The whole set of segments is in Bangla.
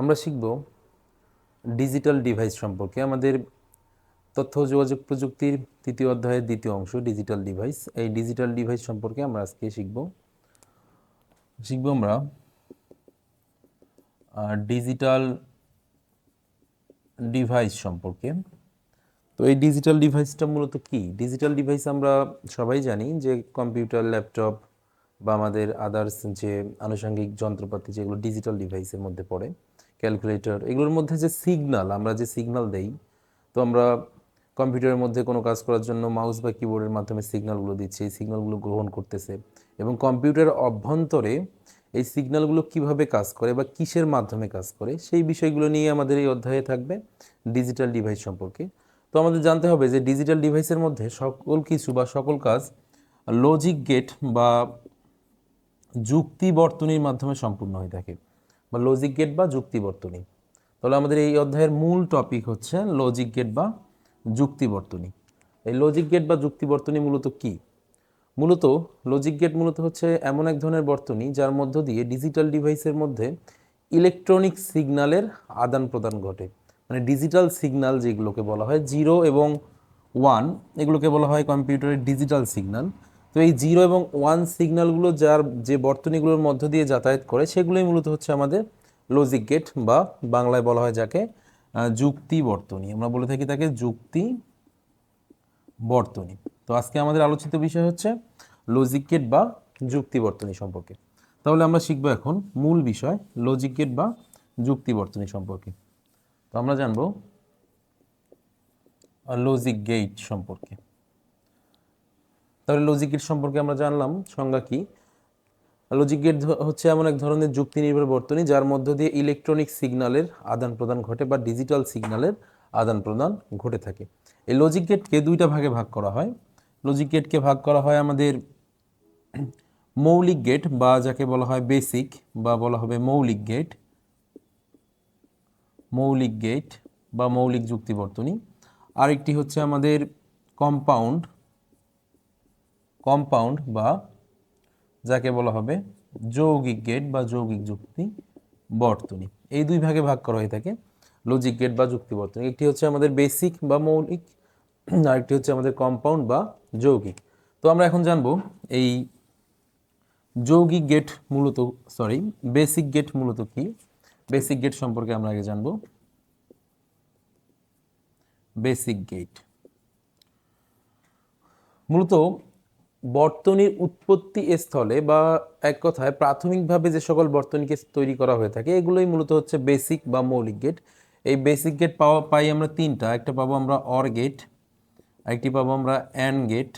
আমরা শিখব ডিজিটাল ডিভাইস সম্পর্কে। আমাদের তথ্য যোগাযোগ প্রযুক্তির তৃতীয় অধ্যায়ের দ্বিতীয় অংশ, ডিজিটাল ডিভাইস। এই ডিজিটাল ডিভাইস সম্পর্কে আমরা আজকে শিখব। শিখব আমরা ডিজিটাল ডিভাইস সম্পর্কে। তো এই ডিজিটাল ডিভাইসটা মূলত কি? ডিজিটাল ডিভাইস আমরা সবাই জানি যে কম্পিউটার, ল্যাপটপ বা আমাদের আদার্স যে আনুষঙ্গিক যন্ত্রপাতি যেগুলো ডিজিটাল ডিভাইসের মধ্যে পড়ে ক্যালকুলেটর এগুলোর মধ্যে যে সিগনাল আমরা যে সিগনাল দেই, তো আমরা কম্পিউটারের মধ্যে কোনো কাজ করার জন্য মাউস বা কিবোর্ডের মাধ্যমে সিগনালগুলো দিচ্ছে, এই সিগনালগুলো গ্রহণ করতেছে। এবং কম্পিউটার অভ্যন্তরে এই সিগনালগুলো কীভাবে কাজ করে বা কিসের মাধ্যমে কাজ করে, সেই বিষয়গুলো নিয়ে আমাদের এই অধ্যায়ে থাকবে ডিজিটাল ডিভাইস সম্পর্কে। তো আমাদের জানতে হবে যে ডিজিটাল ডিভাইসের মধ্যে সকল কিছু বা সকল কাজ লজিক গেট বা যুক্তি বর্তনীর মাধ্যমে সম্পূর্ণ হয়ে থাকে। বা লজিক গেট বা যুক্তিবর্তনী। তাহলে আমাদের এই অধ্যায়ের মূল টপিক হচ্ছে লজিক গেট বা যুক্তি বর্তনী এই লজিক গেট বা যুক্তি বর্তনী মূলত কি? মূলত লজিক গেট মূলত হচ্ছে এমন এক ধরনের বর্তনী যার মধ্য দিয়ে ডিজিটাল ডিভাইসের মধ্যে ইলেকট্রনিক সিগনালের আদান প্রদান ঘটে। মানে ডিজিটাল সিগনাল যেগুলোকে বলা হয় জিরো এবং ওয়ান এগুলোকে বলা হয় কম্পিউটারের ডিজিটাল সিগন্যাল তো এই জিরো এবং ওয়ান সিগন্যালগুলো যার যে বর্তনীগুলোর মধ্য দিয়ে যাতায়াত করে, সেগুলোই মূলত হচ্ছে আমাদের লজিক গেট বা বাংলায় বলা হয় যাকে যুক্তি বর্তনী। আমরা বলে থাকি তাকে যুক্তি বর্তনী। তো আজকে আমাদের আলোচিত বিষয় হচ্ছে লজিক গেট বা যুক্তি বর্তনী সম্পর্কে। তাহলে আমরা শিখব এখন মূল বিষয় লজিক গেট বা যুক্তি বর্তনী সম্পর্কে। তো আমরা জানব লজিক গেট সম্পর্কে। তাহলে লজিক গেট সম্পর্কে আমরা জানলাম, সংজ্ঞা কি? লজিক গেট হচ্ছে এমন এক ধরনের যুক্তি নির্ভর বর্তনী যার মধ্য দিয়ে ইলেকট্রনিক সিগন্যালের আদান প্রদান ঘটে বা ডিজিটাল সিগন্যালের আদান প্রদান ঘটে থাকে। এই লজিক গেটকে দুইটা ভাগে ভাগ করা হয়। লজিক গেটকে ভাগ করা হয় আমাদের মৌলিক গেট বা যাকে বলা হয় বেসিক বা বলা হবে মৌলিক গেট মৌলিক গেট বা মৌলিক যুক্তি বর্তনী। আরেকটি হচ্ছে আমাদের কম্পাউন্ড কম্পাউন্ড বা যাকে বলা হবে যৌগিক গেট বা যৌগিক যুক্তি বর্তনী। এই দুই ভাগে ভাগ করা হয়ে থাকে লজিক গেট বা যুক্তি বর্তনী। একটি হচ্ছে আমাদের বেসিক বা মৌলিক আরেকটি হচ্ছে আমাদের কম্পাউন্ড বা যৌগিক। তো আমরা এখন জানব এই যৌগিক গেট মূলত সরি বেসিক গেট মূলত কি? বেসিক গেট সম্পর্কে আমরা আগে জানব। বেসিক গেট মূলত বর্তনীর উৎপত্তি স্থলে বা এক কথায় প্রাথমিকভাবে যে সকল বর্তনীকে তৈরি করা হয়ে থাকে, এগুলোই মূলত হচ্ছে বেসিক বা মৌলিক গেট এই বেসিক গেট পাওয়া, পাই আমরা তিনটা। একটা পাবো আমরা অর গেট আরেকটি পাবো আমরা অ্যান গেট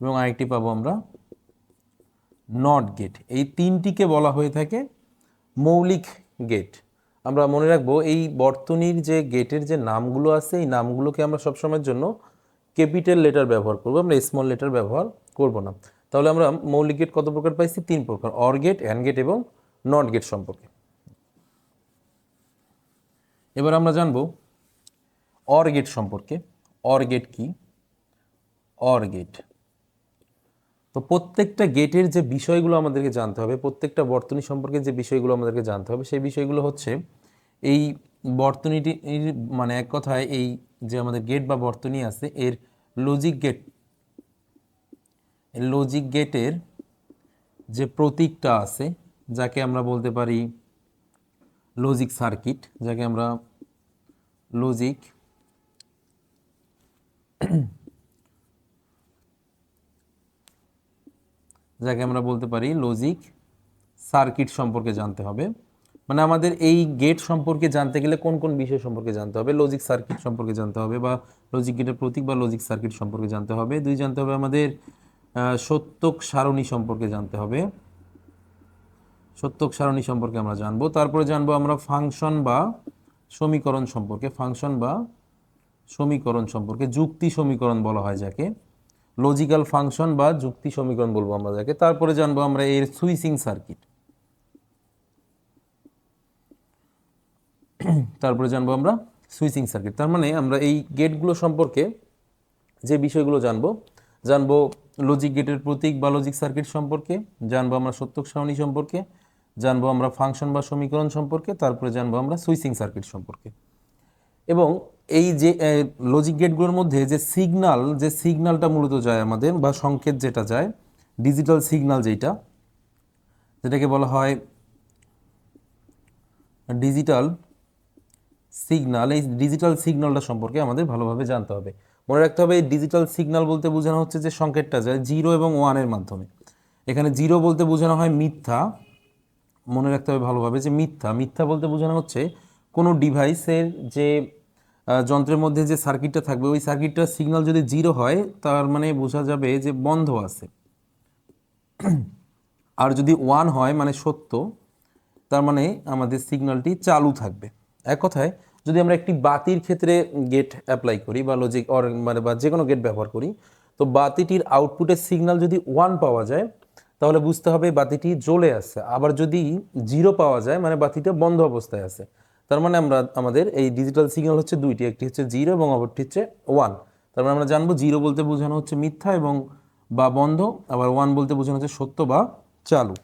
এবং আরেকটি পাবো আমরা নট গেট এই তিনটিকে বলা হয়ে থাকে মৌলিক গেট আমরা মনে রাখব, এই বর্তনীর যে গেটের যে নামগুলো আছে, এই নামগুলোকে আমরা সবসময়ের জন্য ক্যাপিটাল লেটার ব্যবহার করব, আমরা স্মল লেটার ব্যবহার করব না। তাহলে আমরা মৌলিক গেট কত প্রকার পাইছি? তিন প্রকার অর গেট অ্যান গেট এবং নট গেট সম্পর্কে। এবার আমরা জানব অর গেট সম্পর্কে। অর গেট কি? অর গেট তো প্রত্যেকটা গেটের যে বিষয়গুলো আমাদেরকে জানতে হবে, প্রত্যেকটা বর্তনী সম্পর্কে যে বিষয়গুলো আমাদেরকে জানতে হবে, সেই বিষয়গুলো হচ্ছে এই বর্তনীটি মানে এক কথায় এই যে আমাদের গেট বা বর্তনী আছে, এর লজিক গেট লজিক গেটের যে প্রতীকটা আছে, যাকে আমরা বলতে পারি লজিক সার্কিট যাকে আমরা লজিক যাকে আমরা বলতে পারি লজিক সার্কিট সম্পর্কে জানতে হবে। মানে আমাদের এই গেট সম্পর্কে জানতে গেলে কোন কোন বিষয় সম্পর্কে জানতে হবে? লজিক সার্কিট সম্পর্কে জানতে হবে বা লজিক গেটের প্রতীক বা লজিক সার্কিট সম্পর্কে জানতে হবে। দুই, জানতে হবে আমাদের সত্যক সারণী সম্পর্কে জানতে হবে। সত্যক সারণী সম্পর্কে আমরা জানব। তারপরে জানব আমরা ফাংশন বা সমীকরণ সম্পর্কে। ফাংশন বা সমীকরণ সম্পর্কে যুক্তি সমীকরণ বলা হয় যাকে। লজিক্যাল ফাংশন বা যুক্তি সমীকরণ বলব আমরা যাকে। তারপরে জানব আমরা এর সুইচিং সার্কিট তারপরে জানব আমরা সুইচিং সার্কিট তার মানে আমরা এই গেটগুলো সম্পর্কে যে বিষয়গুলো জানব জানব লজিক গেটের প্রতীক বা লজিক সার্কিট সম্পর্কে, জানব আমরা সত্যক সারণী সম্পর্কে, জানব আমরা ফাংশন বা সমীকরণ সম্পর্কে, তারপরে জানব আমরা সুইচিং সার্কিট সম্পর্কে। এবং এই যে লজিক গেটগুলোর মধ্যে যে সিগনাল যে সিগনালটা মূলত যায় আমাদের বা সংকেত যেটা যায় ডিজিটাল সিগনাল যেটা যেটাকে বলা হয় ডিজিটাল সিগনাল এই ডিজিটাল সিগন্যালটা সম্পর্কে আমাদের ভালোভাবে জানতে হবে। মনে রাখতে হবে, এই ডিজিটাল সিগন্যাল বলতে বোঝানো হচ্ছে যে সংকেতটা যায় জিরো এবং ওয়ানের মাধ্যমে। এখানে জিরো বলতে বোঝানো হয় মিথ্যা। মনে রাখতে হবে ভালোভাবে যে মিথ্যা। মিথ্যা বলতে বোঝানো হচ্ছে কোনো ডিভাইসের যে যন্ত্রের মধ্যে যে সার্কিটটা থাকবে, ওই সার্কিটটার সিগন্যাল যদি জিরো হয়, তার মানে বোঝা যাবে যে বন্ধ আছে। আর যদি ওয়ান হয় মানে সত্য, তার মানে আমাদের সিগন্যালটি চালু থাকবে। এক কথায়, যদি আমরা একটি বাতির ক্ষেত্রে গেট অ্যাপ্লাই করি বা লজিক অর মানে বা যে কোনো গেট ব্যবহার করি, তো বাতিটির আউটপুটের সিগনাল যদি ওয়ান পাওয়া যায়, তাহলে বুঝতে হবে বাতিটি জ্বলে আছে আবার যদি জিরো পাওয়া যায় মানে বাতিটা বন্ধ অবস্থায় আছে। তার মানে আমরা, আমাদের এই ডিজিটাল সিগন্যাল হচ্ছে দুইটি, একটি হচ্ছে জিরো এবং অপরটি হচ্ছে ওয়ান তার মানে আমরা জানব জিরো বলতে বোঝানো হচ্ছে মিথ্যা এবং বা বন্ধ, আবার ওয়ান বলতে বোঝানো হচ্ছে সত্য বা চালু।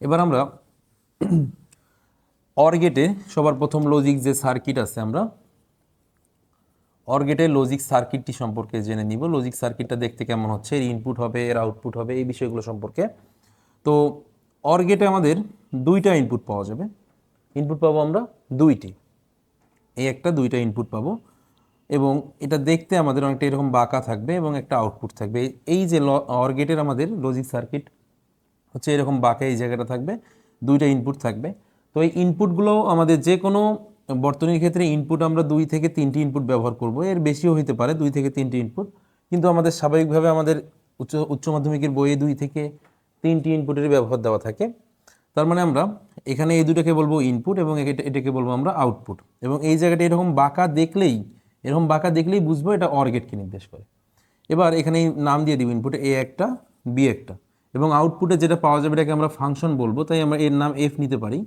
এবার আমরা অরগেটে সবার প্রথম লজিক যে সার্কিট আছে আমরা অরগেটের লজিক সার্কিটটি সম্পর্কে জেনে নিব। লজিক সার্কিটটা দেখতে কেমন হচ্ছে, এর ইনপুট হবে, এর আউটপুট হবে, এই বিষয়গুলো সম্পর্কে। তো অরগেটে আমাদের দুইটা ইনপুট পাওয়া যাবে। ইনপুট পাবো আমরা দুইটি। এই একটা, দুইটা ইনপুট পাবো। এবং এটা দেখতে আমাদের অনেকটা এরকম বাঁকা থাকবে এবং একটা আউটপুট থাকবে। এই যে অরগেটের আমাদের লজিক সার্কিট হচ্ছে এরকম বাঁকা এই জায়গাটা থাকবে। দুইটা ইনপুট থাকবে। তো এই ইনপুটগুলো আমাদের যে কোনো বর্তনীর ক্ষেত্রে ইনপুট আমরা দুই থেকে তিনটি ইনপুট ব্যবহার করব। এর বেশিও হতে পারে, দুই থেকে তিনটি ইনপুট কিন্তু আমাদের স্বাভাবিকভাবে আমাদের উচ্চ উচ্চ মাধ্যমিকের বইয়ে দুই থেকে তিনটি ইনপুটের ব্যবহার দেওয়া থাকে। তার মানে আমরা এখানে এই দুটাকে বলব ইনপুট এবং এটা- এটাকে বলব আমরা আউটপুট এবং এই জায়গাটা এরকম বাঁকা দেখলেই, এরকম বাঁকা দেখলেই বুঝব এটা অরগেটকে নির্দেশ করে। এবার এখানে নাম দিয়ে দিব ইনপুটে এ একটা বি একটা। এবং আউটপুটে যেটা পাওয়া যাবে এটাকে আমরা ফাংশন বলব, তাই আমরা এর নাম এফ নিতে পারি।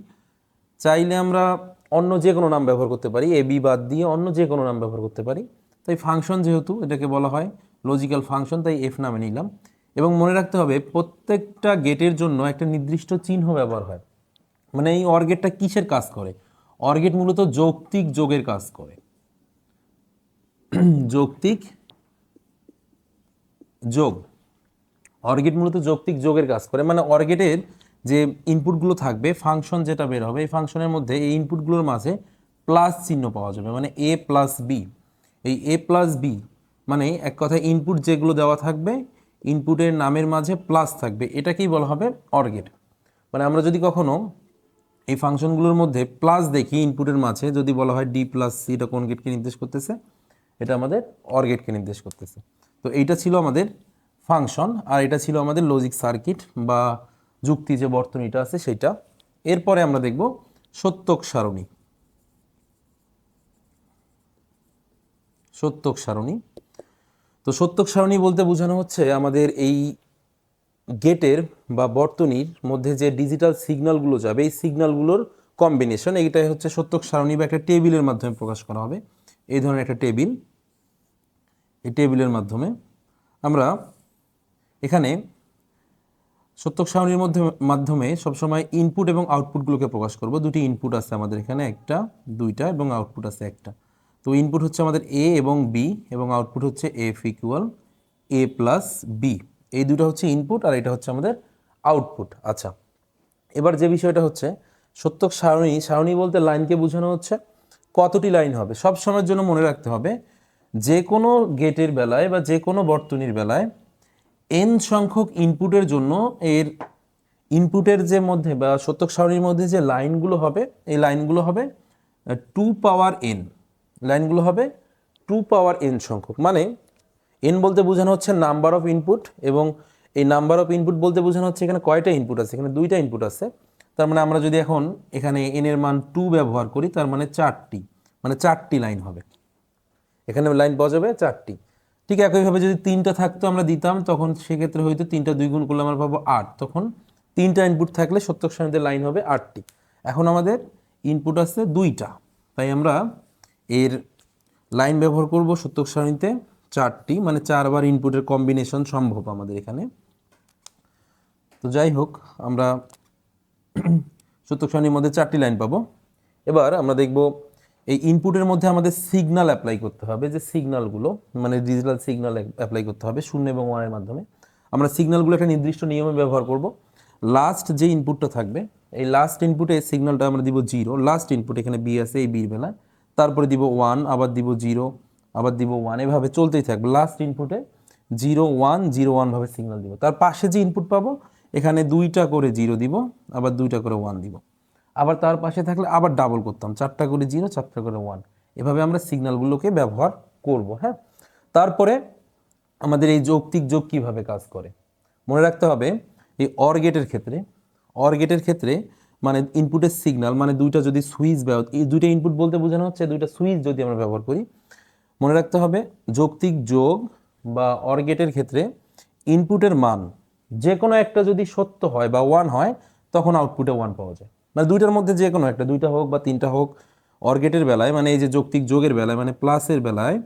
চাইলে আমরা অন্য যে কোনো নাম ব্যবহার করতে পারি এ বি বাদ দিয়ে অন্য যে কোনো নাম ব্যবহার করতে পারি। তাই ফাংশন যেহেতু, এটাকে বলা হয় লজিক্যাল ফাংশন তাই এফ নামে নিলাম। এবং মনে রাখতে হবে, প্রত্যেকটা গেটের জন্য একটা নির্দিষ্ট চিহ্ন ব্যবহার হয়। মানে এই অর্গেটটা কিসের কাজ করে? অর্গেট মূলত যৌক্তিক যোগের কাজ করে। যৌক্তিক যোগ। অর্গেট মূলত যৌক্তিক যোগের কাজ করে। মানে অর্গেটের যে ইনপুটগুলো থাকবে ফাংশন যেটা বের হবে, এই ফাংশনের মধ্যে এই ইনপুটগুলোর মাঝে প্লাস চিহ্ন পাওয়া যাবে মানে এ প্লাস বি এই এ প্লাস বি মানে এক কথায় ইনপুট যেগুলো দেওয়া থাকবে ইনপুটের নামের মাঝে প্লাস থাকবে, এটাকেই বলা হবে অর্গেট মানে আমরা যদি কখনো এই ফাংশনগুলোর মধ্যে প্লাস দেখি ইনপুটের মাঝে, যদি বলা হয় ডি প্লাস সি এটা কোন গেটকে নির্দেশ করতেছে? এটা আমাদের অর গেটকে নির্দেশ করতেছে। তো এইটা ছিল আমাদের ফাংশন আর এটা ছিল আমাদের লজিক সার্কিট বা যুক্তি যে বর্তনীটা আছে সেটা। এরপরে আমরা দেখব সত্যক সারণী। সত্যক সারণী। তো সত্যক সারণী বলতে বোঝানো হচ্ছে আমাদের এই গেটের বা বর্তনীর মধ্যে যে ডিজিটাল সিগন্যালগুলো যাবে, এই সিগন্যালগুলোর কম্বিনেশন এইটাই হচ্ছে সত্যক সারণী বা একটা টেবিলের মাধ্যমে প্রকাশ করা হবে। এই ধরনের একটা টেবিল। এই টেবিলের মাধ্যমে আমরা এখানে সত্যক সারণীর মধ্যে, মাধ্যমে সবসময় ইনপুট এবং আউটপুটগুলোকে প্রকাশ করব। দুটি ইনপুট আছে আমাদের এখানে, একটা, দুইটা এবং আউটপুট আছে একটা। তো ইনপুট হচ্ছে আমাদের এ এবং বি এবং আউটপুট হচ্ছে F equal A plus B এই দুটো হচ্ছে ইনপুট আর এটা হচ্ছে আমাদের আউটপুট আচ্ছা এবার যে বিষয়টা হচ্ছে সত্যক সারণী সারণী বলতে লাইনকে বোঝানো হচ্ছে, কতটি লাইন হবে? সব সময়ের জন্য মনে রাখতে হবে, যে কোনো গেটের বেলায় বা যে কোনো বর্তনীর বেলায় এন সংখ্যক ইনপুটের জন্য এর ইনপুটের যে মধ্যে বা সত্যক সারণীর মধ্যে যে লাইনগুলো হবে, এই লাইনগুলো হবে টু পাওয়ার এন লাইনগুলো হবে টু পাওয়ার এন সংখ্যক। মানে এন বলতে বোঝানো হচ্ছে নাম্বার অফ ইনপুট এবং এই নাম্বার অফ ইনপুট বলতে বোঝানো হচ্ছে এখানে কয়টা ইনপুট আছে? এখানে দুইটা ইনপুট আছে। তার মানে আমরা যদি এখন এখানে এন এর মান টু ব্যবহার করি, তার মানে চারটি মানে চারটি লাইন হবে। এখানে লাইন যাবে চারটি। ঠিক একইভাবে যদি তিনটা থাকতো আমরা দিতাম, তখন সেক্ষেত্রে হয়তো তিনটা দুই গুণ করলে আমরা পাবো আট। তখন তিনটা ইনপুট থাকলে সত্যক সারণীতে লাইন হবে আটটি। এখন আমাদের ইনপুট আছে দুইটা। তাই আমরা এর লাইন ব্যবহার করব সত্যক সারণীতে চারটি মানে চারবার ইনপুটের কম্বিনেশন সম্ভব আমাদের এখানে। তো যাই হোক, আমরা সত্যক সারণীর মধ্যে চারটি লাইন পাবো। এবার আমরা দেখব এই ইনপুটের মধ্যে আমাদের সিগন্যাল অ্যাপ্লাই করতে হবে, যে সিগনালগুলো মানে ডিজিটাল সিগনাল অ্যাপ্লাই করতে হবে শূন্য এবং ওয়ানের মাধ্যমে। আমরা সিগন্যালগুলো একটা নির্দিষ্ট নিয়মে ব্যবহার করব। লাস্ট যে ইনপুটটা থাকবে, এই লাস্ট ইনপুটে সিগনালটা আমরা দিব জিরো লাস্ট ইনপুট এখানে বি আছে এই বির বেলায়। তারপরে দিব ওয়ান আবার দিব জিরো আবার দিব ওয়ান এভাবে চলতেই থাকবে। লাস্ট ইনপুটে জিরো ওয়ান জিরো ওয়ানভাবে সিগনাল দিব। তার পাশে যে ইনপুট পাবো, এখানে দুইটা করে জিরো দিব, আবার দুইটা করে ওয়ান দিব। আবার তার পাশে থাকলে আবার ডাবল করতাম। চারটা করে জিরো চারটা করে ওয়ান এভাবে আমরা সিগনালগুলোকে ব্যবহার করব হ্যাঁ? তারপরে আমাদের এই যৌক্তিক যোগ কীভাবে কাজ করে? মনে রাখতে হবে, এই অর গেটের ক্ষেত্রে অর গেটের ক্ষেত্রে মানে ইনপুটের সিগনাল মানে দুইটা যদি সুইচ ব্যবহার, এই দুইটা ইনপুট বলতে বোঝানো হচ্ছে, দুইটা সুইচ যদি আমরা ব্যবহার করি, মনে রাখতে হবে যৌক্তিক যোগ বা অর গেটের ক্ষেত্রে ইনপুটের মান যে কোনো একটা যদি সত্য হয় বা ওয়ান হয়, তখন আউটপুটে ওয়ান পাওয়া যায়। মানে দুইটার মধ্যে যে কোনো একটা, দুইটা হোক বা তিনটা হোক অর গেটের বেলায় মানে এই যে যৌক্তিক যোগের বেলায় মানে প্লাসের বেলায়,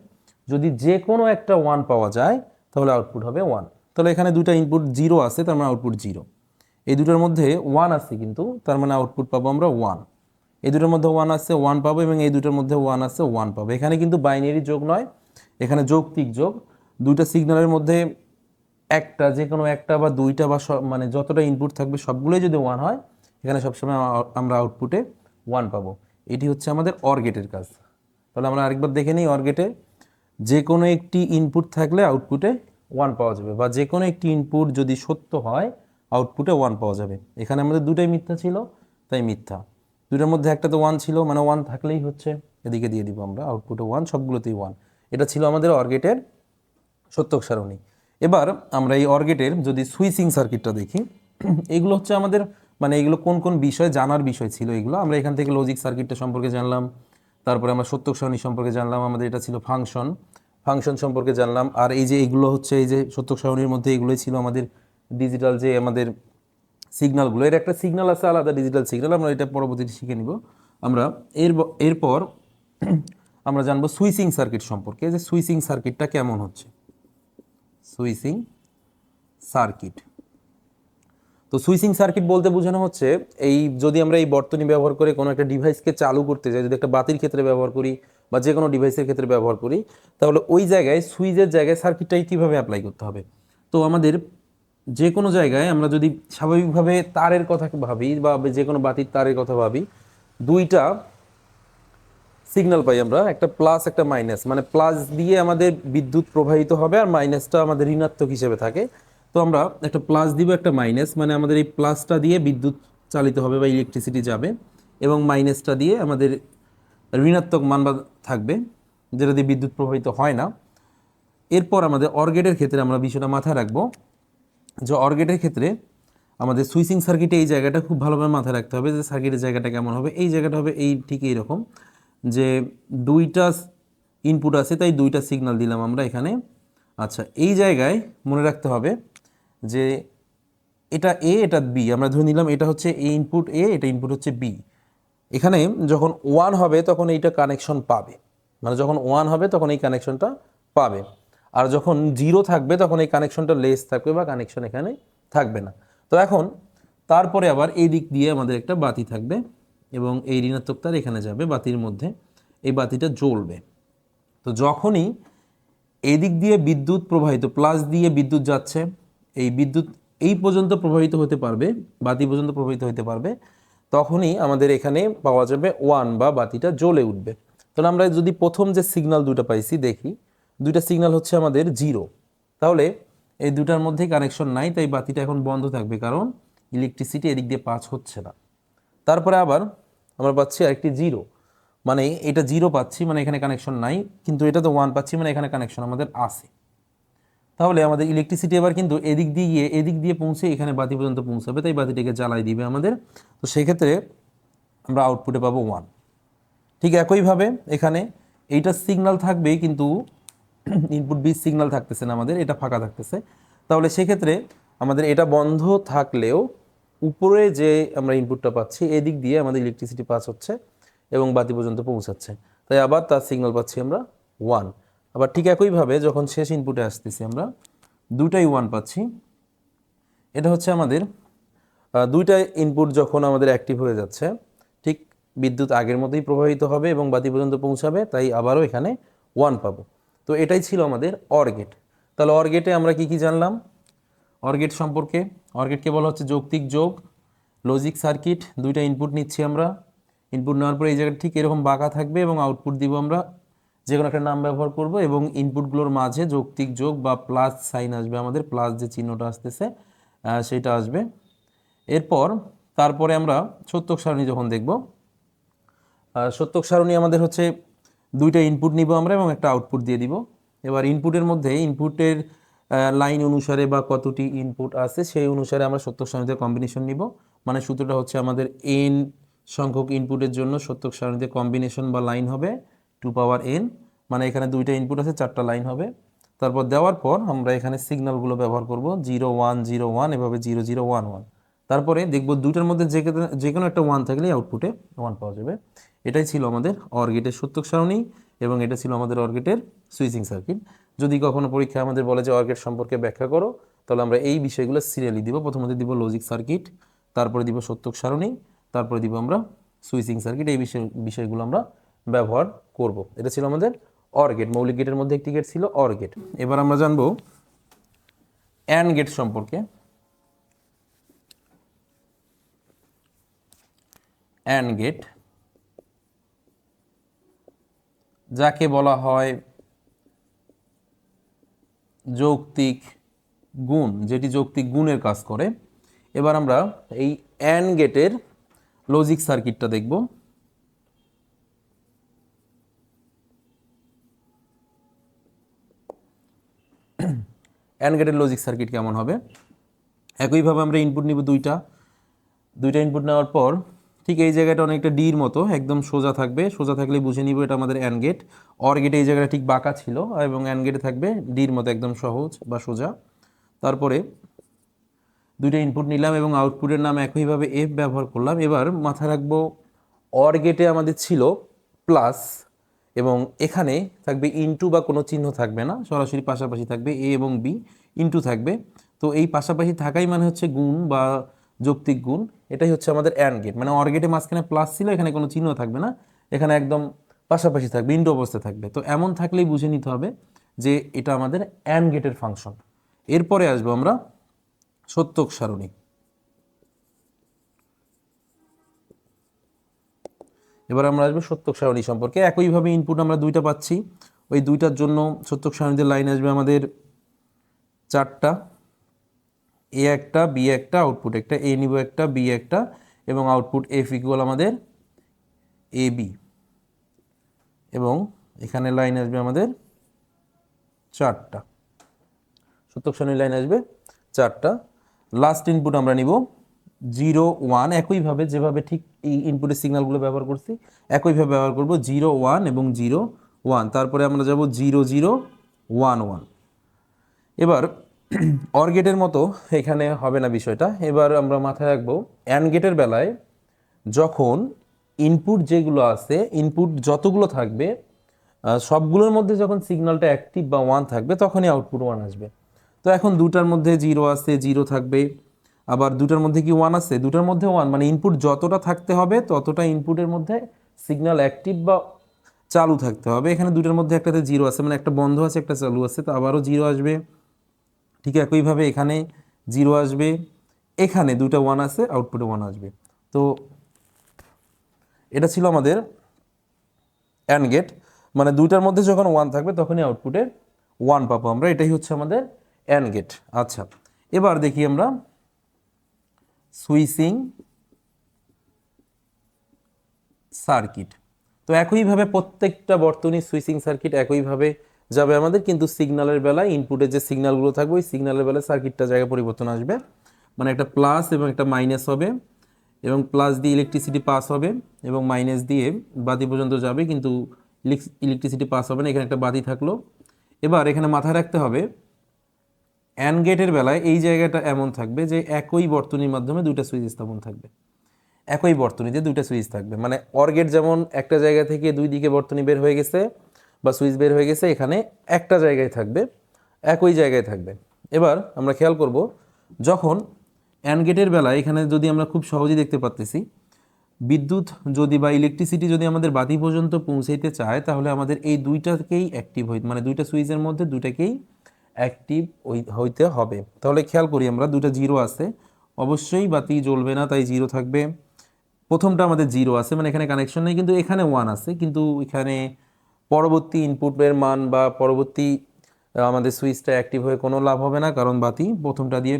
যদি যে কোনো একটা ওয়ান পাওয়া যায়, তাহলে আউটপুট হবে ওয়ান তাহলে এখানে দুইটা ইনপুট জিরো আছে, তার মানে আউটপুট জিরো এই দুটোর মধ্যে ওয়ান আছে কিন্তু, তার মানে আউটপুট পাবো আমরা ওয়ান এই দুটোর মধ্যে ওয়ান আছে ওয়ান পাবো, এবং এই দুটোর মধ্যে ওয়ান আছে ওয়ান পাবো। এখানে কিন্তু বাইনারি যোগ নয়, এখানে যৌক্তিক যোগ। দুইটা সিগন্যালের মধ্যে একটা, যে কোনো একটা বা দুইটা বা মানে যতটা ইনপুট থাকবে, সবগুলোই যদি ওয়ান হয় এখানে সবসময় আমরা আউটপুটে ওয়ান পাবো। এটি হচ্ছে আমাদের অর গেটের কাজ। তাহলে আমরা আরেকবার দেখে নিই অর গেটে যে কোনো একটি ইনপুট থাকলে আউটপুটে ওয়ান পাওয়া যাবে বা যে কোনো একটি ইনপুট যদি সত্য হয় আউটপুটে ওয়ান পাওয়া যাবে। এখানে আমাদের দুটাই মিথ্যা ছিল, তাই মিথ্যা। দুটার মধ্যে একটা তো ওয়ান ছিল মানে ওয়ান থাকলেই হচ্ছে। এদিকে দিয়ে দিব আমরা আউটপুটে ওয়ান সবগুলোতেই ওয়ান এটা ছিল আমাদের অর্গেটের সত্যক সারণী। এবার আমরা এই অর্গেটের যদি সুইচিং সার্কিটটা দেখি, এগুলো হচ্ছে আমাদের মানে এগুলো কোন কোন বিষয় জানার বিষয় ছিল এগুলো? আমরা এখান থেকে লজিক সার্কিটটা সম্পর্কে জানলাম, তারপরে আমরা সত্য সারণী সম্পর্কে জানলাম, আমাদের এটা ছিল ফাংশন ফাংশন সম্পর্কে জানলাম, আর এই যে এগুলো হচ্ছে, এই যে সত্য সারণীর মধ্যে এগুলোই ছিল আমাদের ডিজিটাল যে আমাদের সিগনালগুলো এর একটা সিগনাল আছে, আলাদা ডিজিটাল সিগনাল আমরা এটা পরবর্তীতে শিখে নিব। আমরা এর এরপর আমরা জানব সুইচিং সার্কিট সম্পর্কে যে সুইচিং সার্কিটটা কেমন হচ্ছে? সুইচিং সার্কিট তো সুইচিং সার্কিট বলতে বোঝানো হচ্ছে, এই যদি আমরা এই বর্তনী ব্যবহার করে কোনো একটা ডিভাইসকে চালু করতে চাই যদি একটা বাতির ক্ষেত্রে ব্যবহার করি বা যে কোনো ডিভাইসের ক্ষেত্রে ব্যবহার করি, তাহলে ওই জায়গায় সুইচের জায়গায় সার্কিটটাই কীভাবে অ্যাপ্লাই করতে হবে? তো আমাদের যে কোনো জায়গায় আমরা যদি স্বাভাবিকভাবে তারের কথা ভাবি বা যে কোনো বাতির তারের কথা ভাবি, দুইটা সিগন্যাল পাই আমরা, একটা প্লাস একটা মাইনাস মানে প্লাস দিয়ে আমাদের বিদ্যুৎ প্রবাহিত হবে আর মাইনাসটা আমাদের ঋণাত্মক হিসেবে থাকে। তো আমরা একটা প্লাস দিব, একটা মাইনাস মানে আমাদের এই প্লাসটা দিয়ে বিদ্যুৎ চালিত হবে বা ইলেকট্রিসিটি যাবে এবং মাইনাসটা দিয়ে আমাদের ঋণাত্মক মান বা থাকবে, যেটা দিয়ে বিদ্যুৎ প্রবাহিত হয় না। এরপর আমাদের অর্গেটের ক্ষেত্রে আমরা বিষয়টা মাথায় রাখব যে অর্গেটের ক্ষেত্রে আমাদের সুইচিং সার্কিটে এই জায়গাটা খুব ভালোভাবে মাথায় রাখতে হবে যে সার্কিটের জায়গাটা কেমন হবে। এই জায়গাটা হবে এই ঠিক এইরকম যে দুইটা ইনপুট আছে, তাই দুইটা সিগন্যাল দিলাম আমরা এখানে। আচ্ছা এই জায়গায় মনে রাখতে হবে যে এটা এ এটা বি আমরা ধরে নিলাম এটা হচ্ছে এ ইনপুট এ এটা ইনপুট হচ্ছে বি এখানে যখন ওয়ান হবে, তখন এইটা কানেকশন পাবে। মানে যখন ওয়ান হবে, তখন এই কানেকশনটা পাবে। আর যখন জিরো থাকবে, তখন এই কানেকশনটা লেস থাকবে বা কানেকশন এখানে থাকবে না। তো এখন, তারপরে আবার এই দিক দিয়ে আমাদের একটা বাতি থাকবে এবং এই ঋণাত্মক তার এখানে যাবে বাতির মধ্যে। এই বাতিটা জ্বলবে। তো যখনই এদিক দিয়ে বিদ্যুৎ প্রবাহিত প্লাস দিয়ে বিদ্যুৎ যাচ্ছে এই বিদ্যুৎ এই পর্যন্ত প্রবাহিত হতে পারবে, বাতি পর্যন্ত প্রবাহিত হতে পারবে, তখনই আমাদের এখানে পাওয়া যাবে ওয়ান বা বাতিটা জ্বলে উঠবে। তাহলে আমরা যদি প্রথম যে সিগন্যাল দুটো পাইছি, দেখি, দুইটা সিগনাল হচ্ছে আমাদের জিরো তাহলে এই দুটার মধ্যে কানেকশন নাই, তাই বাতিটা এখন বন্ধ থাকবে, কারণ ইলেকট্রিসিটি এদিক দিয়ে পাস হচ্ছে না। তারপরে আবার আমরা পাচ্ছি আরেকটি জিরো মানে এটা জিরো পাচ্ছি মানে এখানে কানেকশন নাই, কিন্তু এটা তো ওয়ান পাচ্ছি মানে এখানে কানেকশন আমাদের আছে। তাহলে আমাদের ইলেকট্রিসিটি এবার কিন্তু এদিক দিয়ে গিয়ে, এদিক দিয়ে পৌঁছে এখানে বাতি পর্যন্ত পৌঁছাবে, তাই বাতিটাকে জ্বালাই দিবে আমাদের। তো সেক্ষেত্রে আমরা আউটপুটে পাবো ওয়ান ঠিক একইভাবে এখানে এইটা সিগনাল থাকবে কিন্তু ইনপুট বি সিগনাল থাকতেছে না আমাদের, এটা ফাঁকা থাকতেছে। তাহলে সেক্ষেত্রে আমাদের এটা বন্ধ থাকলেও উপরে যে আমরা ইনপুটটা পাচ্ছি, এদিক দিয়ে আমাদের ইলেকট্রিসিটি পাস হচ্ছে এবং বাতি পর্যন্ত পৌঁছাচ্ছে। তাই আবার তার সিগনাল পাচ্ছি আমরা ওয়ান আবার ঠিক একইভাবে যখন শেষ ইনপুটে আসতেছি আমরা দুটাই ওয়ান পাচ্ছি। এটা হচ্ছে আমাদের দুইটা ইনপুট যখন আমাদের অ্যাক্টিভ হয়ে যাচ্ছে, ঠিক বিদ্যুৎ আগের মতোই প্রবাহিত হবে এবং বাতি পর্যন্ত পৌঁছাবে, তাই আবারও এখানে ওয়ান পাবো। তো এটাই ছিল আমাদের অর গেট তাহলে অর গেটে আমরা কি কি জানলাম? অর গেট সম্পর্কে অর গেটকে বলা হচ্ছে যৌক্তিক যোগ লজিক সার্কিট দুইটা ইনপুট নিচ্ছি আমরা। ইনপুট নেওয়ার পরে এই জায়গাটা ঠিক এরকম বাঁকা থাকবে এবং আউটপুট দিব আমরা যে কোনো একটা নাম ব্যবহার করব এবং ইনপুটগুলোর মাঝে যৌক্তিক যোগ বা প্লাস সাইন আসবে। আমাদের প্লাস যে চিহ্নটা আসতেছে সেটা আসবে। এরপর তারপরে আমরা সত্যক সারণী যখন দেখব সত্যক সারণী আমাদের হচ্ছে দুইটা ইনপুট নিব আমরা এবং একটা আউটপুট দিয়ে দিব। এবার ইনপুটের মধ্যে ইনপুটের লাইন অনুসারে বা কতটি ইনপুট আছে, সেই অনুসারে আমরা সত্যক সারণীতে কম্বিনেশন নিব। মানে সূত্রটা হচ্ছে আমাদের এন সংখ্যক ইনপুটের জন্য সত্যক সারণীতে কম্বিনেশন বা লাইন হবে। টু পাওয়ার এন মানে এখানে দুইটা ইনপুট আছে, চারটা লাইন হবে। তারপর দেওয়ার পর আমরা এখানে সিগন্যালগুলো ব্যবহার করব জিরো ওয়ান জিরো ওয়ান এভাবে জিরো জিরো ওয়ান ওয়ান তারপরে দেখব দুইটার মধ্যে যে যে কোনো একটা ওয়ান থাকলেই আউটপুটে ওয়ান পাওয়া যাবে। এটাই ছিল আমাদের অর্গেটের সত্যক সারণী এবং এটা ছিল আমাদের অর্গেটের সুইচিং সার্কিট যদি কখনো পরীক্ষায় আমাদের বলে যে অর্গেট সম্পর্কে ব্যাখ্যা করো, তাহলে আমরা এই বিষয়গুলো সিরিয়ালি দিব। প্রথমত দিব লজিক সার্কিট তারপরে দিব সত্যক সারণী, তারপরে দিব আমরা সুইচিং সার্কিট এই বিষয় বিষয়গুলো আমরা ব্যবহার করব। এটা ছিল আমাদের অর গেট মৌলিক গেটের মধ্যে একটি গেট ছিল অর গেট এবার আমরা জানব অ্যান গেট সম্পর্কে। অ্যান গেট যাকে বলা হয় যৌক্তিক গুণ, যেটি যৌক্তিক গুণের কাজ করে। এবার আমরা এই অ্যান গেটের লজিক সার্কিটটা দেখব। অ্যান গেটের লজিক সার্কিট কেমন হবে? একইভাবে আমরা ইনপুট নিব দুইটা। দুইটা ইনপুট নেওয়ার পর ঠিক এই জায়গাটা অনেকটা ডির মতো, একদম সোজা থাকবে। সোজা থাকলে বুঝে নিব এটা আমাদের অ্যান গেট অর গেটে এই জায়গাটা ঠিক বাঁকা ছিল এবং অ্যান গেটে থাকবে ডির মতো একদম সহজ বা সোজা। তারপরে দুইটা ইনপুট নিলাম এবং আউটপুটের নাম একইভাবে এফ ব্যবহার করলাম। এবার মাথায় রাখব অর গেটে আমাদের ছিল প্লাস এবং এখানে থাকবে ইনটু বা কোনো চিহ্ন থাকবে না, সরাসরি পাশাপাশি থাকবে এ এবং বি ইনটু থাকবে। তো এই পাশাপাশি থাকাই মানে হচ্ছে গুণ বা যৌক্তিক গুণ, এটাই হচ্ছে আমাদের অ্যান্ড গেট মানে অর গেটে মাঝখানে প্লাস ছিল, এখানে কোনো চিহ্ন থাকবে না, এখানে একদম পাশাপাশি থাকবে ইন্ডো অবস্থায় থাকবে। তো এমন থাকলেই বুঝে নিতে হবে যে এটা আমাদের অ্যান্ড গেটের ফাংশন এরপরে আসব আমরা সত্যক সারণী। এবার আমরা আসব সত্যক সারণী সম্পর্কে। একইভাবে ইনপুট আমরা দুইটা পাচ্ছি। ওই দুইটার জন্য সত্যক সারণীতে লাইন আসবে আমাদের চারটা। এ একটা, বি একটা আউটপুট একটা, এ নিব একটা, বি একটা, এবং আউটপুট এফ ইকুয়াল আমাদের এ বি এবং এখানে লাইন আসবে আমাদের চারটা। সত্যক সারণী লাইন আসবে চারটা। লাস্ট ইনপুট আমরা নিব জিরো ওয়ান একইভাবে যেভাবে ঠিক এই ইনপুটের সিগনালগুলো ব্যবহার করছি, একইভাবে ব্যবহার করব জিরো ওয়ান এবং জিরো ওয়ান। তারপরে আমরা যাব জিরো জিরো ওয়ান ওয়ান। এবার অর গেটের মতো এখানে হবে না বিষয়টা। এবার আমরা মাথায় রাখব অ্যান্ড গেটের বেলায় যখন ইনপুট যেগুলো আছে ইনপুট যতগুলো থাকবে সবগুলোর মধ্যে যখন সিগন্যালটা অ্যাক্টিভ বা ওয়ান থাকবে, তখনই আউটপুট ওয়ান আসবে। তো এখন দুটার মধ্যে জিরো আছে, জিরো থাকবে। আবার দুটার মধ্যে কি ওয়ান আছে? দুটার মধ্যে ওয়ান মানে ইনপুট যতটা থাকতে হবে, ততটা ইনপুটের মধ্যে সিগন্যাল অ্যাক্টিভ বা চালু থাকতে হবে। এখানে দুটার মধ্যে একটাতে জিরো আছে মানে একটা বন্ধ আছে, একটা চালু আছে, তো আবারও জিরো আসবে। ঠিক একইভাবে এখানে জিরো আসবে। এখানে দুটা ওয়ান আছে আউটপুটে ওয়ান আসবে। তো এটা ছিল আমাদের অ্যান্ড গেট মানে দুইটার মধ্যে যখন ওয়ান থাকবে, তখনই আউটপুটে ওয়ান পাবো আমরা। এটাই হচ্ছে আমাদের অ্যান্ড গেট আচ্ছা এবার দেখি আমরা সুইচিং সার্কিট। তো একইভাবে প্রত্যেকটা বর্তনী সুইচিং সার্কিট একইভাবে যাবে আমাদের, কিন্তু সিগনালের বেলায় ইনপুটের যে সিগনালগুলো থাকবে, ওই সিগনালের বেলায় সার্কিটটা জায়গায় পরিবর্তন আসবে। মানে একটা প্লাস এবং একটা মাইনাস হবে, এবং প্লাস দিয়ে ইলেকট্রিসিটি পাস হবে, এবং মাইনাস দিয়ে বাতি পর্যন্ত যাবে, কিন্তু ইলেকট্রিসিটি পাস হবে না, এখানে একটা বাতি থাকল। এবার এখানে মাথায় রাখতে হবে অ্যান গেটের বেলায় এই জায়গাটা এমন থাকবে যে একই বর্তনীর মাধ্যমে দুইটা সুইচ স্থাপন থাকবে। একই বর্তনীতে দুইটা সুইচ থাকবে। মানে অর্গেট যেমন একটা জায়গা থেকে দুই দিকে বর্তনী বের হয়ে গেছে বা সুইচ বের হয়ে গেছে, এখানে একটা জায়গায় থাকবে, একই জায়গায় থাকবে। এবার আমরা খেয়াল করব, যখন অ্যান্ড গেটের বেলায় এখানে যদি আমরা খুব সহজেই দেখতে পাচ্তেছি বিদ্যুৎ যদি বা ইলেকট্রিসিটি যদি আমাদের বাতি পর্যন্ত পৌঁছাইতে চায়, তাহলে আমাদের এই দুইটাকেই অ্যাক্টিভ হই মানে দুইটা সুইচের মধ্যে দুইটাকেই অ্যাক্টিভ হইতে হবে। তাহলে খেয়াল করি আমরা দুইটা জিরো আছে। অবশ্যই বাতি জ্বলবে না, তাই জিরো থাকবে। প্রথমটা আমাদের জিরো আছে মানে এখানে কানেকশন নেই, কিন্তু এখানে ওয়ান আছে। কিন্তু এখানে পরবর্তী ইনপুটের মান বা পরবর্তী আমাদের সুইচটা অ্যাক্টিভ হয়ে কোনো লাভ হবে না, কারণ বাতি প্রথমটা দিয়ে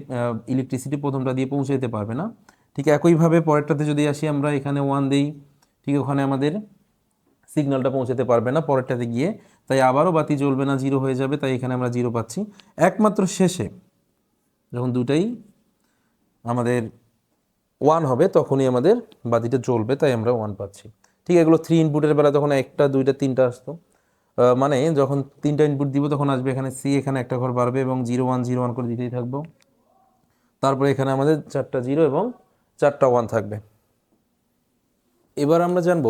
ইলেকট্রিসিটি প্রথমটা দিয়ে পৌঁছে যেতে পারবে না। ঠিক একইভাবে পরেরটাতে যদি আসি আমরা এখানে ওয়ান দিই, ঠিক ওখানে আমাদের সিগন্যালটা পৌঁছাতে পারবে না, পরেরটাতে গিয়ে তাই আবারও বাতি জ্বলবে না জিরো হয়ে যাবে, তাই এখানে আমরা জিরো পাচ্ছি। একমাত্র শেষে যখন দুটাই আমাদের ওয়ান হবে, তখনই আমাদের বাতিটা জ্বলবে, তাই আমরা ওয়ান পাচ্ছি। ঠিক এগুলো থ্রি ইনপুটের বেলা তখন একটা, দুইটা, তিনটা আসতো মানে যখন তিনটা ইনপুট দিব, তখন আসবে এখানে সি এখানে একটা ঘর বাড়বে এবং জিরো ওয়ান জিরো ওয়ান করে দিতেই থাকব। তারপরে এখানে আমাদের চারটা জিরো এবং চারটা ওয়ান থাকবে। এবার আমরা জানব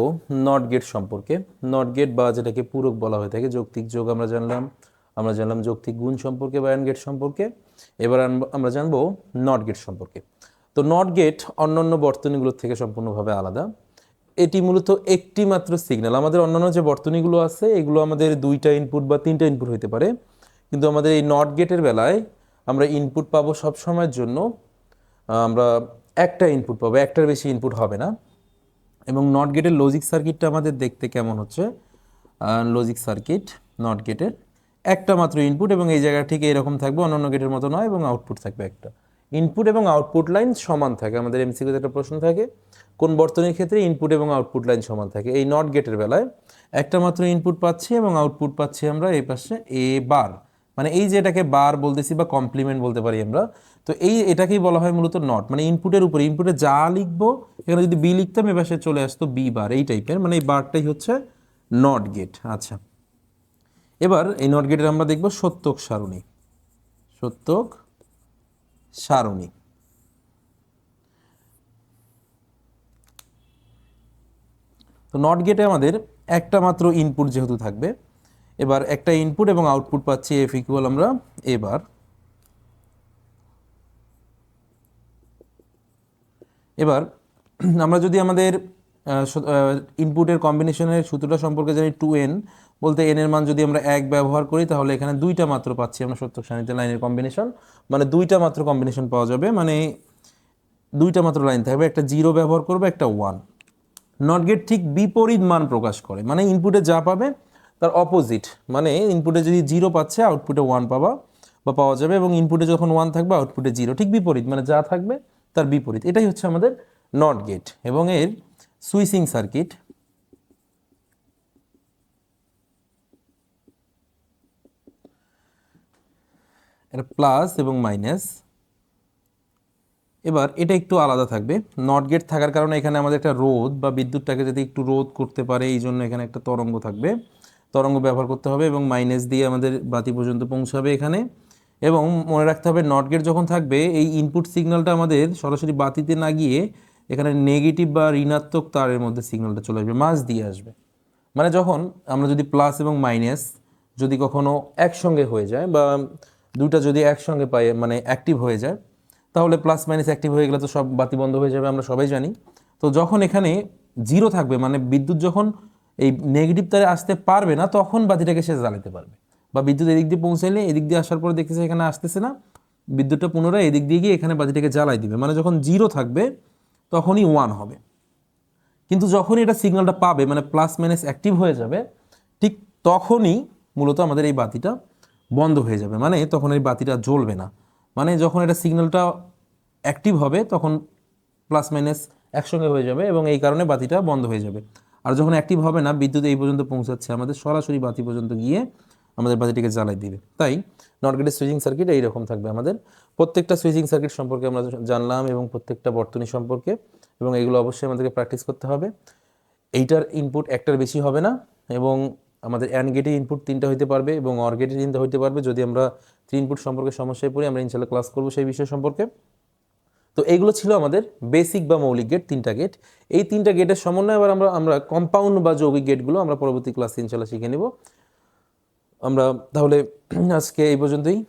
নট গেট সম্পর্কে। নট গেট বা যেটাকে পূরক বলা হয়ে থাকে, যৌক্তিক যোগ আমরা জানলাম। আমরা জানলাম যৌক্তিক গুণ সম্পর্কে বা গেট সম্পর্কে। এবার আমরা জানব নট গেট সম্পর্কে। তো নট গেট অন্যান্য বর্তনীগুলোর থেকে সম্পূর্ণভাবে আলাদা। এটি মূলত একটি মাত্র সিগন্যাল আমাদের অন্যান্য যে বর্তনীগুলো আছে, এগুলো আমাদের দুইটা ইনপুট বা তিনটা ইনপুট হতে পারে। কিন্তু আমাদের এই নট গেটের বেলায় আমরা ইনপুট পাবো সব সময়ের জন্য, আমরা একটা ইনপুট পাবো, একটার বেশি ইনপুট হবে না। এবং নট গেটের লজিক সার্কিটটা আমাদের দেখতে কেমন হচ্ছে? লজিক সার্কিট নট গেটের একটা মাত্র ইনপুট এবং এই জায়গা ঠিক এরকম থাকবে, অন্যান্য গেটের মতো নয় এবং আউটপুট থাকবে একটা। ইনপুট এবং আউটপুট লাইন সমান থাকে, আমাদের এমসিকিউতে একটা প্রশ্ন থাকে, কোন বর্তনীর ক্ষেত্রে ইনপুট এবং আউটপুট লাইন সমান থাকে? এই নট গেটের বেলায় একটা মাত্র ইনপুট পাচ্ছি এবং আউটপুট পাচ্ছি আমরা এই পাশে এ বার মানে এই যে এটাকে বার বলতেছি বা কমপ্লিমেন্ট বলতে পারি আমরা, তো এই এটাকেই বলা হয় মূলত নট মানে ইনপুটের উপরে ইনপুটে যা লিখব, এখানে যদি বি লিখতাম, এবার সে চলে আসতো বি বার, এই টাইপের মানে এই বারটাই হচ্ছে নট গেট আচ্ছা। এবার এই নট গেটের আমরা দেখব সত্যক সারণী সত্যক সারণী। তো নট গেটে আমাদের একটা মাত্র ইনপুট যেহেতু থাকবে এবার একটা ইনপুট এবং আউটপুট পাচ্ছি এফ ইকুয়াল আমরা এবার। এবার, আমরা যদি আমাদের ইনপুটের কম্বিনেশনের সূত্রটা সম্পর্কে জানি টু এন বলতে এন এর মান যদি আমরা এক ব্যবহার করি, তাহলে এখানে দুইটা মাত্র পাচ্ছি আমরা সত্য সারিতে লাইনের কম্বিনেশন মানে দুইটা মাত্র কম্বিনেশন পাওয়া যাবে মানে দুইটা মাত্র লাইন থাকবে, একটা জিরো ব্যবহার করবে, একটা ওয়ান নট গেট ঠিক বিপরীত মান প্রকাশ করে মানে ইনপুটে যা পাবে তার অপোজিট মানে ইনপুটে যদি জিরো পাচ্ছে আউটপুটে ওয়ান পাবা বা পাওয়া যাবে এবং ইনপুটে যখন ওয়ান থাকবে আউটপুটে জিরো ঠিক বিপরীত মানে যা থাকবে তার বিপরীত। এটাই হচ্ছে আমাদের নট গেট এবং এর সুইচিং সার্কিট প্লাস এবং মাইনাস এবার এটা একটু আলাদা থাকবে। নট গেট থাকার কারণে এখানে আমাদের একটা রোধ বা বিদ্যুৎটাকে যদি একটু রোধ করতে পারে, এই জন্য এখানে একটা তরঙ্গ থাকবে। তরঙ্গ ব্যবহার করতে হবে এবং মাইনাস দিয়ে আমাদের বাতি পর্যন্ত পৌঁছাবে এখানে। এবং মনে রাখতে হবে নট গেট যখন থাকবে, এই ইনপুট সিগন্যালটা আমাদের সরাসরি বাতিতে না গিয়ে এখানে নেগেটিভ বা ঋণাত্মক তারের মধ্যে সিগন্যালটা চলে আসবে মাস দিয়ে আসবে। মানে যখন আমরা যদি প্লাস এবং মাইনাস যদি কখনো একসঙ্গে হয়ে যায় বা দুটা যদি একসঙ্গে পাই মানে অ্যাক্টিভ হয়ে যায়, তাহলে প্লাস মাইনাস অ্যাক্টিভ হয়ে গেলে তো সব বাতি বন্ধ হয়ে যাবে, আমরা সবাই জানি। তো যখন এখানে জিরো থাকবে মানে বিদ্যুৎ যখন এই নেগেটিভ তারে আসতে পারবে না, তখন বাতিটাকে সে জ্বালাতে পারবে। বা বিদ্যুৎ এদিক দিয়ে পৌঁছাইলে এদিক দিয়ে আসার পর দেখতেছে এখানে আসতেছে না, বিদ্যুৎটা পুনরায় এদিক দিয়ে গিয়ে এখানে বাতিটাকে জ্বালাই দিবে। মানে যখন জিরো থাকবে, তখনই ওয়ান হবে। কিন্তু যখনই এটা সিগন্যালটা পাবে মানে প্লাস মাইনাস অ্যাক্টিভ হয়ে যাবে, ঠিক তখনই মূলত আমাদের এই বাতিটা বন্ধ হয়ে যাবে। মানে তখন এই বাতিটা জ্বলবে না। মানে যখন এটা সিগন্যালটা অ্যাক্টিভ হবে, তখন প্লাস মাইনাস একসঙ্গে হয়ে যাবে এবং এই কারণে বাতিটা বন্ধ হয়ে যাবে। আর যখন অ্যাক্টিভ হবে না, বিদ্যুৎ এই পর্যন্ত পৌঁছাচ্ছে, আমাদের সরাসরি বাতি পর্যন্ত গিয়ে আমাদের বাতিটিকে জ্বালাই দিবে। তাই নট গেটের সুইচিং সার্কিট এইরকম থাকবে আমাদের। প্রত্যেকটা সুইচিং সার্কিট সম্পর্কে আমরা জানলাম এবং প্রত্যেকটা বর্তনী সম্পর্কে, এবং এগুলো অবশ্যই আমাদেরকে প্র্যাকটিস করতে হবে। এইটার ইনপুট একটার বেশি হবে না, এবং আমাদের অ্যান্ড গেটের ইনপুট তিনটা হইতে পারবে, এবং অর গেটের তিনটা হইতে পারবে। যদি আমরা থ্রি ইনপুট সম্পর্কে সমস্যায় পড়ি, আমরা ইনশাল্লাহ ক্লাস করব সেই বিষয় সম্পর্কে। তো এইগুলো ছিল আমাদের বেসিক বা মৌলিক গেট তিনটা গেট এই তিনটা গেটের সমন্বয়ে আবার আমরা আমরা কম্পাউন্ড বা যৌগিক গেটগুলো আমরা পরবর্তী ক্লাসে ইনশাল্লাহ শিখে নেব। আমরা তাহলে আজকে এই পর্যন্তই।